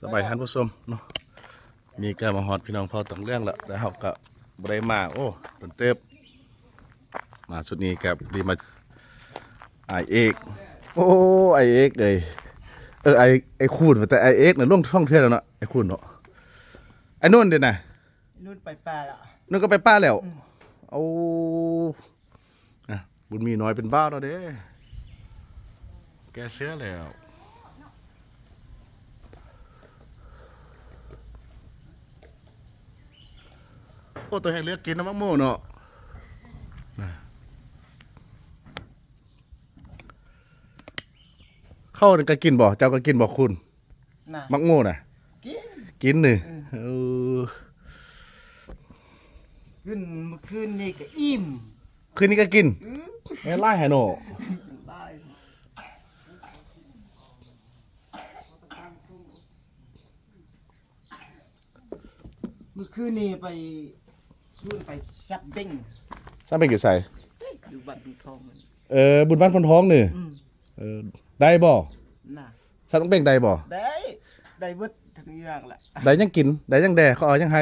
สบายท่านผู้ชมเนาะมีการมาฮอดพี่น้องพอต้องเรื่องแล้วแล้วเฮาก็บ่ได้มาโอ้ตนเติบมาสุดนี้กับดีมาไอเอกโอ้ไอเอกเลยเออไอไอคูนแต่ไอเอกน่ะล่วงท่องเที่ยวแล้วเนาะไอคูนเนาะไอนุ่นเด้น่ะนู่นไปป่าละนุ่นก็ไปป้าแล้วเอาอะบุญมีน้อยเป็นบ้าแล้วเด้แกเสียแล้ว โอ้ตัวให้เลือกกินน้ำมะม่วงเนาะน่ะเข้านี่ก็กินบ่เจ้าก็กินบ่คุณน่ะมักม่วงน่ะ กินกินนี่เออขึ้นเมื่อคืนนี่ก็อิ่มคืนนี้ก็กินแม่นไล่ให้โนได้เมื่อคืนนี่ไป ขึ้นไปซับเบ้งซ้ำเป็นกี่ใส่อยู่บ้านดูทองมันเออบุญบ้านพนท้องนี่อืมเออได้บ่น่ะสัตว์ต้องเบ่งได้บ่ได้ได้เบิดทั้งอย่างแหละได้ยังกินได้ยังแดเขาเอายังให้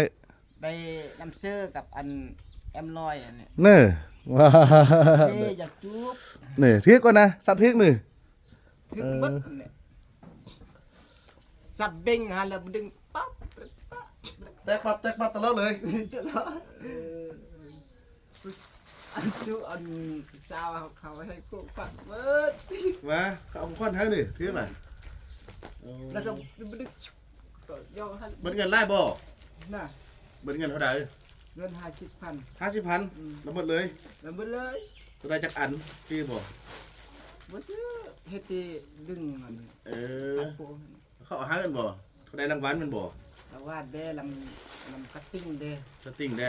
ได้น้ำเชื่อกับอันแอมลอยอันเนี้ยเน้อว้าเด้อยากจุบนี่เทียกก่อนนะสัตว์เทียกนี่ ถึงเบิดเนี่ยซับเบ้งฮะแล้วมันดึงปั๊บปั๊บ แตกปับแตกปับตลอดเลยตลอดอันจูอันสาวเขาเขาให้พวกฝักเบิดมาเขาเอาควันให้นี่เทียกน่ะแล้วก็มันดึงก็ย่อให้เบิดเงินไล่บ่น่ะเบิดเงินเท่าไหร่เงินห้าสิบพันห้าสิบพันแล้วหมดเลยแล้วหมดเลยตัวได้จากอันที่บ่บ่ซื้อเฮ็ดที่ดึงมันเออสักโปงเขาเอาหากันบ่เขาได้รางวัลมันบ่ แล้ววาดแด้ลำลำคัตติ้งแด้สติงได้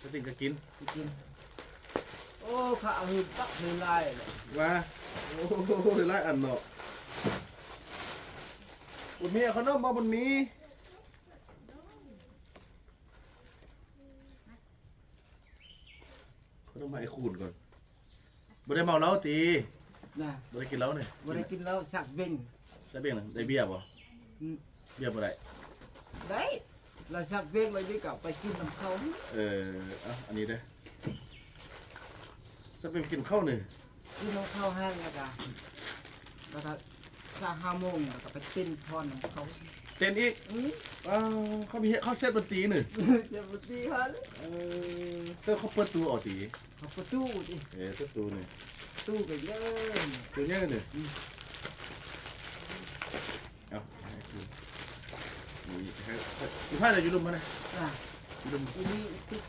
สติงก็กินไปกินโอ้เขาเอาหือปักหือลายเลยว่าโอ้โหไล่อันเนาะบุญมีเอาขนมบ่บุญมีขนมมาไอ้คูนก่อนบ่ได้เมาเหล้าตีน่ะบ่ได้กินเหล้าเนี่ยบ่ได้กินแล้วสักเบ่งใช่เบี้ยงน่ะได้เบียร์บ่อืมเบียร์บ่ได้ ได้เราสักเบ่งเลยดีกว่าไปกินน้ำเขาเออเอาอันนี้เด้อจะเป็นกินข้าวหนึ่งกินน้ำเขาแห้งแล้วก็แล้วก็ถ้าห้าโมงแล้วก็ไปเต้นพรน้ำเขาเต้นอีกอืมอ้าวเขามีเขาเซตดนตรีหนึ่งจะมาตีเขาเลยเออเสื้อเขาเปิดตู้ออกตีเขาประตูดิเออเปิดตู้หนึ่งตู้ก็เยอะตัวเนี้ยหนึ่งเอาให้ดู นี่อยู่ผ้าอะอยู่รุมมานะน่ะอยู่รุมทีนี้ทุก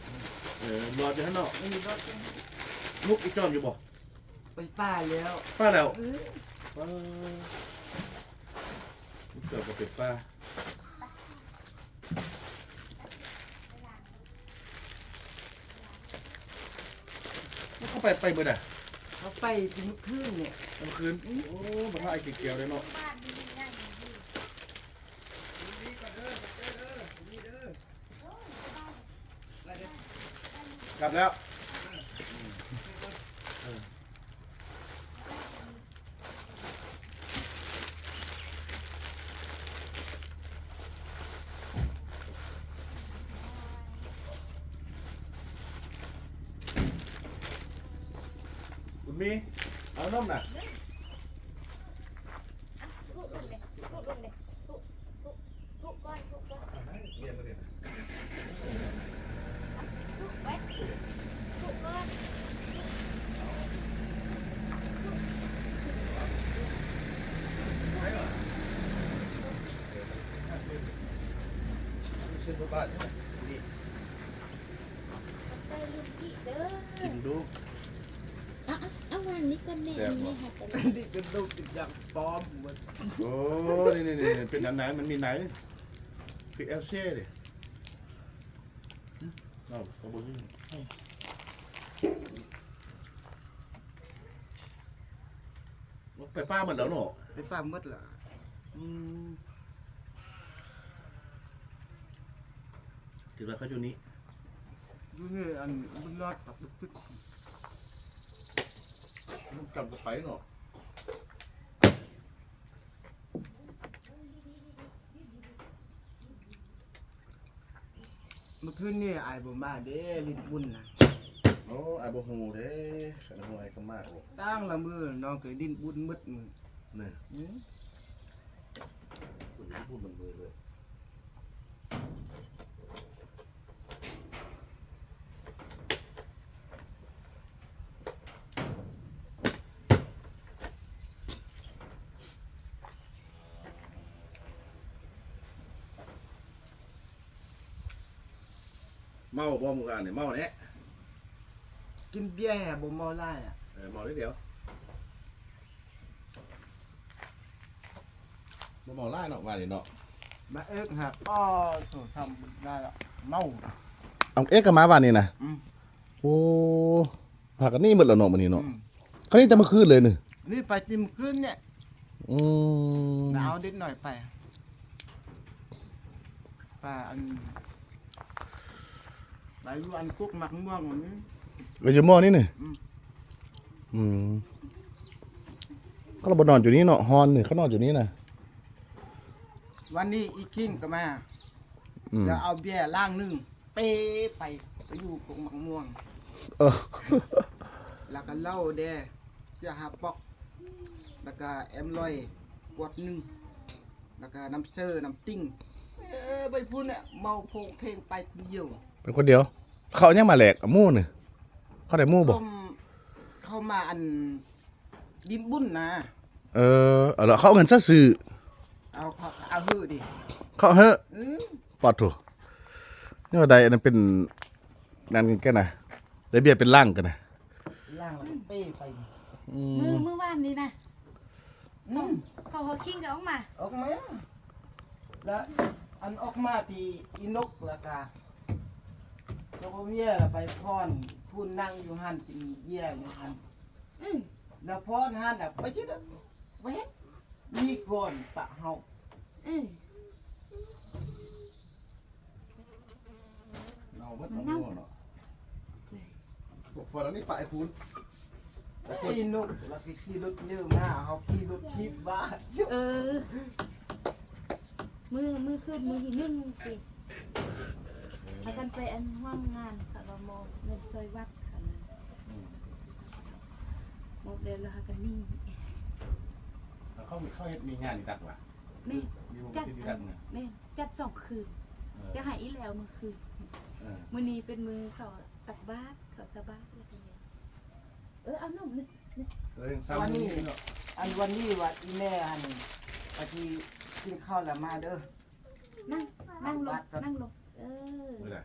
เออรออยู่ข้างนอกมีรถลูกอีกจอมอยู่บ่ไปป้าแล้วป้าแล้วเออป้าลูกจอมกับเป็ดป้าล้วเขาไปไปเมื่อไหร่เขาไปถึงคืนเนี่ยกลางคืนโอ้บังคับไอ้เกี่ยวเลยเนาะ กลับแล้วคุณมีเอานมน่ะ ทุกลงเลยทุกลงเลยทุกทุกทุกก้อนทุกก้อน เรียนมาเรียน ทุกไว้ทุกก้อน เส้นบ้านนี่ ไปลูกจีเด้อ กินดู อะอะเอาวางนี้ก่อนแม่นี่ค่ะอันนี้ก็ดูติดอย่างปลอมหมดโอ้นี่นี่นี่เป็นหนังๆมันมีไหนังคือเอลเซ่ดิเราเขาบอกว่าไปป้ามันแล้วเนาะไปป้าหมดละอืมถือว่าเขาอยู่นี้ดูนี่อันบุญรอดกับบึกบึก มันจับไปเนาะเมื่อคืนนี่ไอ้บ่มาเด้ลิดบุญนะโอ้ไอ้บ่ฮู้เด้ขันำไอ้ก็มากตั้งละมือน้องเคยดินบุญมืดมือนี่อื้อบุญพูมันเลยเลย เมาบ่หมู่กันนี่เมาแน่กินเบียร์แห่บ่เมาหลายอะเออเมานิดเดียวบ่เมาหลายเนาะว่านี่เนาะมาเอิกหักอ้อโถทำได้แล้วเมาเอาเอ๊ะก็มาว่านี่นะอืมโอ้พากันนี่หมดแล้วเนาะมื้อนี้เนาะอืมคราวนี้จะมาคืนเลยนี่นี่ไปติมคืนเนี่ยอืม หนาวนิดหน่อยไปไปอัน ไปอยู่อันกุกหมักม่วงอันนี้ไปอยู่หม้อนี่นี่อืมอืมเขาเราบ่นอนอยู่นี่เนาะฮอนนี่เขานอนอยู่นี่นะวันนี้อีคิงก็มาอืมแล้วเอาเบียร์ล่างหนึงเป้ไปไปอยู่กุกหมักม่วง เออ แล้วก็เหล้าแดเสียหาปอก แล้วก็แอมลอยกวดหนึ่งแล้วก็น้ำเซอร์น้ำติ้งเอ้ยใบพูนเนี่ยเมาโพงเพลงไปคนเดียว เป็นคนเดียว เขาเอายังมาแหลกอะหมู่นี่เขาได้หมู่บ่ต้มเข้ามาอันดินบุญนะ เออเอาล่ะเขาเอาเงินซะซื้อเอาเขาเอาหื้อดิเขาเฮ้อะอืมปอดโถนี่ว่าใดอันนั้นเป็นนั่นกันนะได้เบียร์เป็นร่างกันนะล่างแล้วก็เป้ไปอืมือมมือวานนี้นะอืมเขาเขาคิงกับออกมาออกมาแล้วอันออกมาที่อีนกแล้วก็ แล้วก็เมียแล้วไปพอนพูนนั่งอยู่หันกินเยี่ยอยู่หันอือแล้วพอนหันอะไปชิดอะไปเฮ็ดมีก่อนปะเฮาอือเนามันเนาเนาะฝนอันนี้ปะไอ้คุณไอ้นกแล้วก็ขี่รถเยอะมากเขาขี่รถทิพบ้านเออมือมือขึ้นมือที่หนึ่งสิพากันไปอันว่างงานค่ะเราโมเงินเคยวัดค่ะนะโมเดลแล้วค่ะกันนี่เขามีเขาเฮ็ดมีงานอีกดักว่ะแม่มีวงจัดที่ดีอัดันกเนี่ยแม่จัดสองคืนเออจะหายอีแล้วมือคืนเออมือนี้เป็นมือเขาตักบาตรเขาสะบาตรอะไรกันเนี่ยเออเอาหนุ่มนึกเออยังซ้ำนี่เนาะอันวันนี้ว่าอีแม่อันปฏิกินข้าวแล้วมาเด้อนั่งนั่งลงนั่งลง เออเมื่อไหร่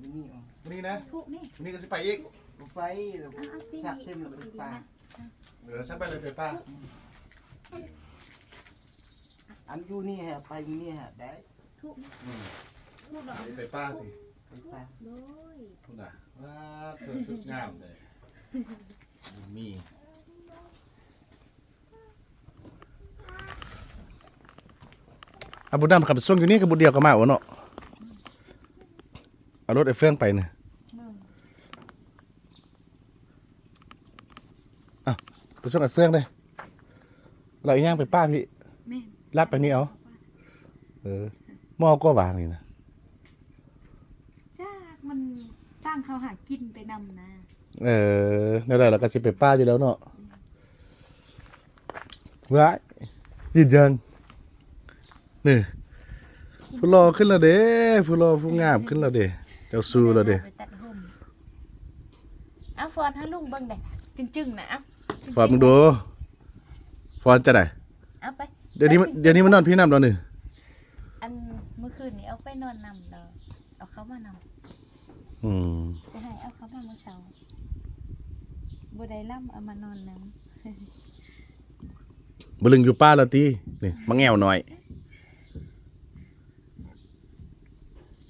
อีนี่เอาวันนี้นะทุกนี่วันนี้ก็สิไปอีกบ่ไปแล้วเอาเอาตีสักนี่เต็มแล้วไปดีปลานะเออซัไปเลยไปป้าอันอยู่นี่ฮะไปอยู่นี่ฮะได้ทุกนี่อืมทุกดอกไปป้าสิไปปลาโดยคุณน่ะว้าเธอชุดงามเลยมีอาบุดำขับส่งอยู่นี่กับบุเดียวก็มาวะเนาะ เอารถไอ้เฟื่องไปเนี่ยมึงไปส่งไอ้เฟื่องเลยเราอีกย่างไปป้าพี่แม่นลัดไปนี่เอาเออหม้อก็วางนี่นะจ้ามันตั้งเขาหากินไปนำนะ เออนั่นแหละเราก็สิไปป้าอยู่แล้วเนาะว้ายยืนยังนี่ผู้รอขึ้นแล้วเด้ผู้รอผู้งามขึ้นแล้วเด้ เจ้าสู้แล้วเด้ไปตัดห่มเอาฟอนให้ลุงเบิ่งได้จึงๆนะเอาฟอนมึงดูฟอนจะไหนเอาไปเดี๋ยวนี้มันเดี๋ยวนี้มันนอนพี่น้ำแล้วนี่อันเมื่อคืนนี้เอาไปนอนนำเราเอาเขามานำอืมจะให้เอาเขามาเมื่อเช้าบ่ได้ล่ำเอามานอนนำบลึงอยู่ป้าแล้วตีนี่มาแงวหน่อย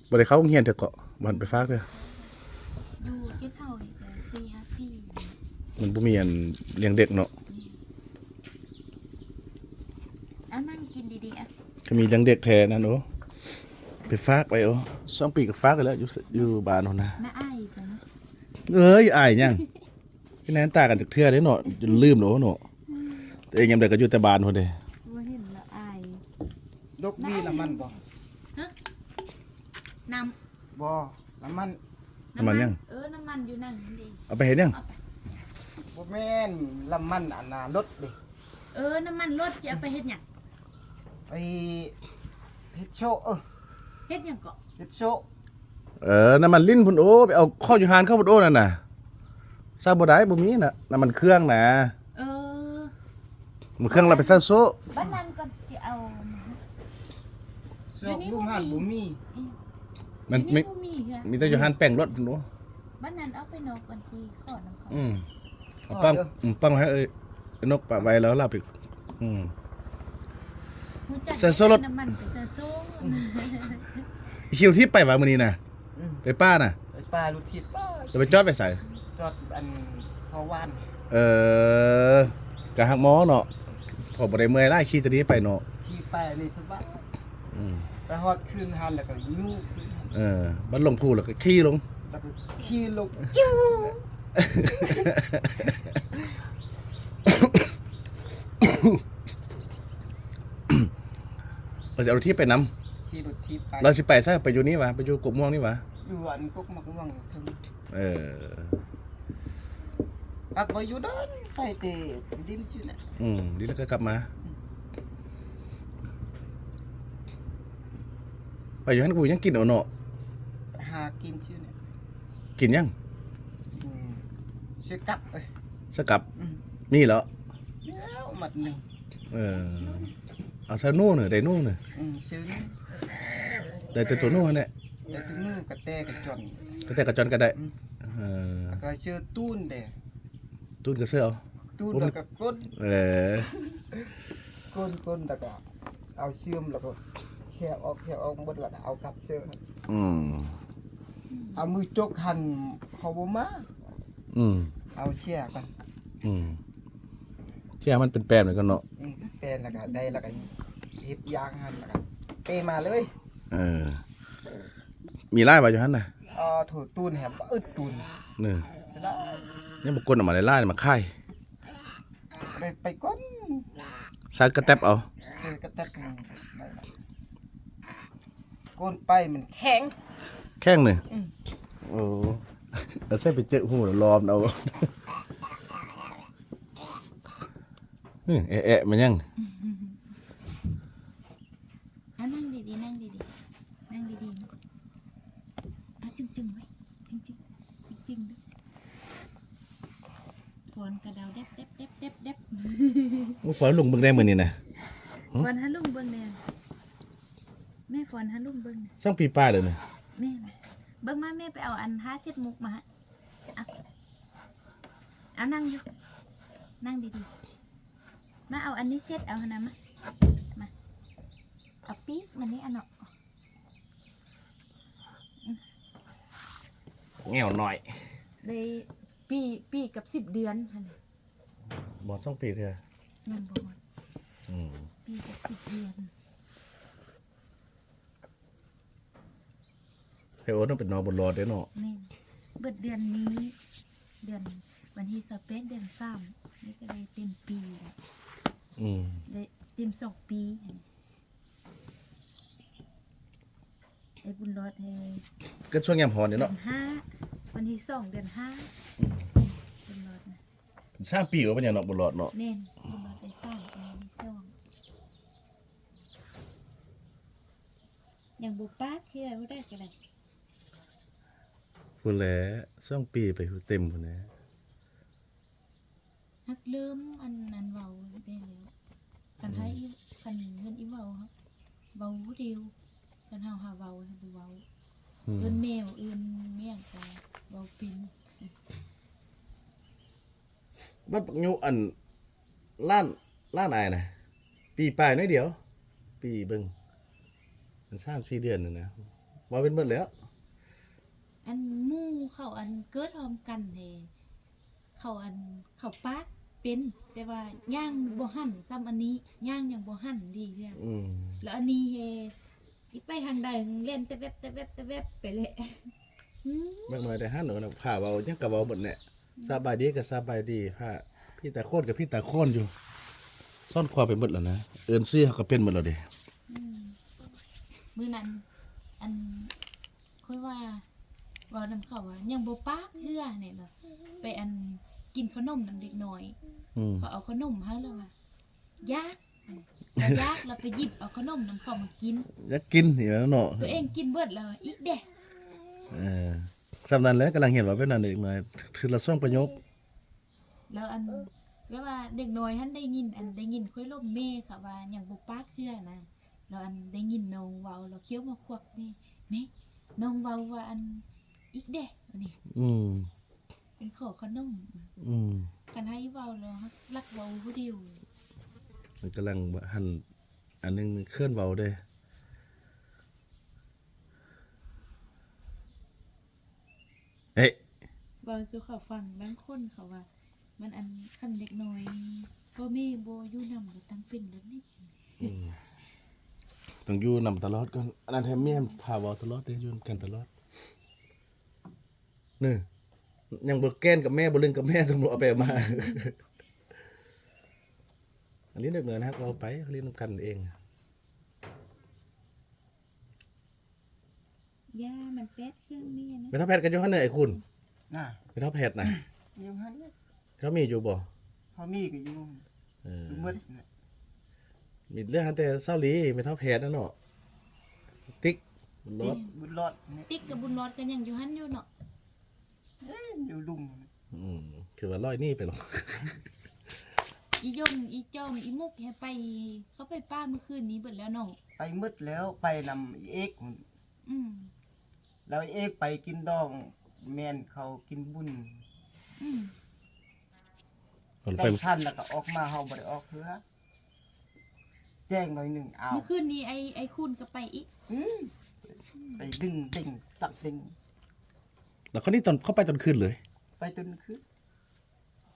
บ่ได้เข้าโรงเรียนเถอะเกาะ บ่หันไปฝากเด้ออยู่คิดเท่าอีกแล้วสี่ห้าปีมันบ่มีอันเลี้ยงเด็กเนาะเอานั่งกินดีๆอะก็มีเลี้ยงเด็กแท้นั่นโอ้ไปฝากไปโอ้สองปีก็ฝากไปแล้วอยู่สอยู่บ้านโน่นนะน้าอ้ายอีกแล้วนะเอ้ยอายยังพี่แนนตากันจากเทื่อเด้เนาะจนลืมเนาะเนาะแต่เองยามใดก็อยู่แต่บ้านพุ่นเด้ว่าเห็นละอายดกดีละมันบ่น บ่น้ำมันน้ำมันยัง เออ น้ำมันอยู่นั่นดิเอาไปเห็นยังบ่แม่นลำมันอันน่ะรถเด้เออ น้ำมันรถจะเอาไปเฮ็ดหยังไปเฮ็ดโชว์เออเฮ็ดหยังเกาะเฮ็ดโชว์เออน้ำมันลิ้นพุ่นโอ้ไปเอาข้ออยู่หานเข้าพุ่นโอ้นั่นน่ะซาบ่ได้บ่มีน่ะน้ำมันเครื่องน่ะเออ มันเครื่องเราไปซาโซะบ้านนั้นก็จะเอาโชว์ลุงหันบ่มีมั นมีมีบ่มีเหรอมีแต่อยู่หานแป้งรถพุ่นโอ้บ้านนั้นเอาไปนอกกันทีขอน้ำเขาอืมเอาปังอืมปังไว้ให้เอ้ยไอ้นกปะไว้แล้วลาไปอืมฮู้จักใส่โซ่รถ น้ำมันไปใส่โซ่คิวที่ไปว่ามื้อนี้น่ะ อืมไปป้าน่ะไปปลาลูกทิพย์ป้าจะไปจอดไปใส่จอดอันพอวานเออกะหักหมอเนาะพอบ่ได้เมื่อยไล่ขี่ตัวนี้ไปเนาะที่ไปนี่สบายอืมไปฮอดคืนหันแล้วก็ยู่ขึ้นหัน เออบัดลงพูแล้วก็ขี่ลงแล้วก็ขี่ลงจิ้วเราจะเอาที่ไปนํขี่รถทิพย์ไปเราสิไปซะไปอยู่นี่วะไปอยู่กบม่วงนี่วะอยู่อันกกมักม่วงถึงเอออักบ่อยู่เด้อนไปแต่ดินซื่อน่ะอืมดีแล้วก็กลับมา ไปอยู่หันกูยังกินเอาเนาะ หากินซื่อน่ะกินยังอืมซื้อกับเอ้ยสกับอืมมีเหรอแล้วหมัดหนึงเออเอาซะนู่นน่ะได้นู่นน่ะอืมซื้อนี่ได้แต่ตัวนู่นเนี่ยแต่ถึงมือกระแตกระจอนก็แต่กระจอนก็ได้อืมเออแล้วก็ซื้อตูนเด้ตุ้นก็เสื้อเอาตูนโอ้แล้วก็ก้นเออก้นก้นแล้วก็เอาเชื่อมแล้วก็แค่ออกแค่ออกหมดแล้วก็เอากลับเสื้อครับอืม เอามือจกหั่นเขาบ่มาอืมเอาเชี่ยกันอืมเที่ยมันเป็นแปลนเหมือนกันเนาะอืมเป็นแล้วก็ได้แล้วก็เฮ็ดยางหั่นแล้วก็เปมาเลยเออ มีไล่บ่อยู่หั่นน่ะอ๋อถูตูนแหมอึดตูนนี่แล้วยังบ่กดออกมาได้ไล่มาค่ายไปไปก้นซักกระแตบเอาเสื้อกระตักมันได้ละก้นไปมันแข็ง แข้งหนึ่งอืมโอ้แล้วใส่ไปเจอหูแล้วรอมเอาอื้อแอะแอะมันยังอะนั่งดีๆนั่งดีๆนั่งดีๆนะอะจึงๆไว้จึงๆจริงๆด้วยฝนกระเดาเด็บเด็บเด็บเด็บเด็บมันฝนลงเบิ่งได้มื้อนี้นะฝนฮะลุงเบิ่งแน่แม่ฝนฮะลุงเบิ่งน่ะสร้างปีป้าเลยนะแม่น่ะ เบิ่งมาแม่ไปเอาอันห้าเช็ดมุกมาให้เอาเอานั่งอยู่ นั่งดีๆ มาเอาอันนี้เช็ดเอาหนนะมา มาเอาปี๊กมันนี่อันเนาะแง่วหน่อยได้ปีปีกับสิบเดือนหั่นน่ะบ่สองปีเถอะยังบ่หมดอืมปีกับสิบเดือน เฮโอต้องเป็นนอนบนรอดเด้อเนาะแม่นเบิดเดือนนี้ เดือนวันที่สเปนเดือนสามนี่ก็ได้เต็มปีแล้วอืมได้เต็มสองปีหั่นไอ้บุญรอดให้ก็ช่วงยามฮอนนี่เดือเนาะนห้าวันที่สองเดือนห้าบุญรอดนะสร้างปีก็เป็นหยังเนาะบนรอดเนาะแม่นบุญรอดได้สองวันที่สองอย่างบุป้าเที่ยวได้ก็ได้ พุ่นแหละสองปีไปเต็มพุ่นแหละฮักลืมอันนั้นเว้าได้แล้วคันให้อีคันเงินอีเว้าครับเว้าผู้เดียวคันเฮาหาเว้าให้บ่เว้าอืมเอิ้นแมวเอิ้นเมียงก็เว้าเป็นบัดปักยุอันล้านล้านอายนะปีปลายน้อยเดียว ปีเบิ่งมัน3-4เดือนนึงนะว่าเป็นเบิดแล้ว อันหมู่เขาอันเกิดพร้อมกันเด้เขาอันเขาปากเป็น แต่ว่าย่างบ่หั่นซ้ำอันนี้ย่างยังบ่หั่นดีเรื่องอืมแล้วอันนี้เฮอีไปทางใดเล่นแต่แวบแต่แวบแต่แวบไปเลยอืมมากน้อยแต่ห้าหนูนะผ่าเบายังกับเบาหมดเนี่ยสบายดีกับสบายดีผ่าพี่ตาโคนกับพี่ตาโคนอยู่ ซ่อนความไปหมดแล้วนะเอินซี่เขาก็เป็นหมดแล้วเด้ อืมมื้อนั้น อันค่อยว่า เว้านำเขาว่ายังบ่ปากเฮือเนี่ยเนาะไปอันกินขนมนำเด็กน้อยอืมเขาเอาขนมให้แล้วว่ายากแล้วยากแล้วไปหยิบเอาขนมนำเขามากิน อยากกินอยู่แล้วเนาะตัวเองกินเบิดแล้วอีกเด้เออสำนั้นแล้วกำลังเห็นว่าเป็นอันเด็กน้อยคือละส่วงประโยคแล้วอันแปลว่าเด็กน้อยหันได้ยิน อันได้ยินค่อยลมแม่ค่ะว่าหยังบ่ปากเฮือนะแล้วอันได้ยินน้องเว้าแล้วเคี้ยวมาควักแม่แม่น้องเว้าว่าอัน อีกเด้อันนี้อืมเป็นขอขนมอืมกันให้เว้าแล้วรักเว้าผู้เดียวมันกำลังหันอันหนึงเคลื่อนเบาเด้เฮ้ยเว้าสู่เขาฟังบางคนเขาว่า มันอันคันเด็กน้อยพ่อแม่บ่อยู่นำก็ตั้งเป็นแบบนี้ต้องอยู่นำตลอดก่อนอันนั้นแทมเมียพาเวาตลอดเด้อยู่กันตลอด นี่ยังบ่แกล้นกับแม่บ่เล่นกับแม่สมมุติเอาไปเอามา อันนี้เด็กน้อยนะครับเราไปเขาเรียนนำกันเอง ย่ามันแป๊ดเครื่องแม่นะไม่เท่าแพทย์กันอยู่หั่นเด้อไอ้คุณน่ะไม่เท่าแพทย์น่ะอยู่หั่นเนี่ยเขามีอยู่บ่พอมีก็อยู่เอออยู่หมดน่ะมีเรื่องหันแต่เศร้าหลีไม่เท่าแพทย์นั่นเนาะติ๊กรติถดบุญรอดเนี่ยติ๊กกับบุญรอดกันยังอยู่หันอยู่เนาะ เอ้ยอยู่ลุมอืมคือว่าร้อยหนี่ไปหรอกอียงอีจอมอีมุกแฮไป เขาไปป้าเมื่อคืนนี้เบิดแล้วเนาะไปมืดแล้วไปนำอีเอกหุ่นอืมแล้วอีเอกไปกินดอง แม่นเขากินบุญอืมคนไปแต่ท่านแล้วก็ออกมาเฮาบ่ได้ออกเพื่อแจ้งหน่อยหนึงเอาเมื่อคืนนี้ไอ้ไอ้คุณก็ไปอีก อืมไปดึงดึงสักดึง แล้วคนนี้ตอนเข้าไปตอนคืนเลย ไปจนคือ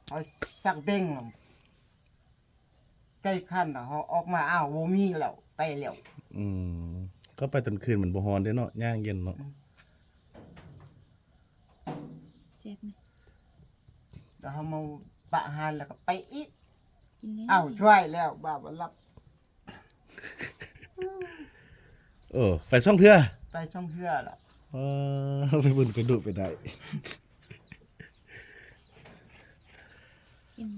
เอาสักเบ่งใกล้ขั้นน่ะเฮาออกมาอ้าวบ่มีแล้วไปแล้วอืมก็ไปตอนคืนเหมือนบ่ฮอนเด้เนาะย่างเย็นเนาะเจ็บนะแล้วเฮามาปะหานแล้วก็ไปอีกกินแล้วอ้าวช่วยแล้วบ้าบ่รับเออไปซ่องเทื่อไปช่องเทื่อล่ะเออ ไปบุญไปดุไปได้กิน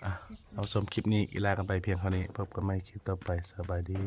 แล้วเอาชมคลิปนี้อีลากันไปเพียงเท่านี้พบกันใหม่คลิปต่อไปสบายดี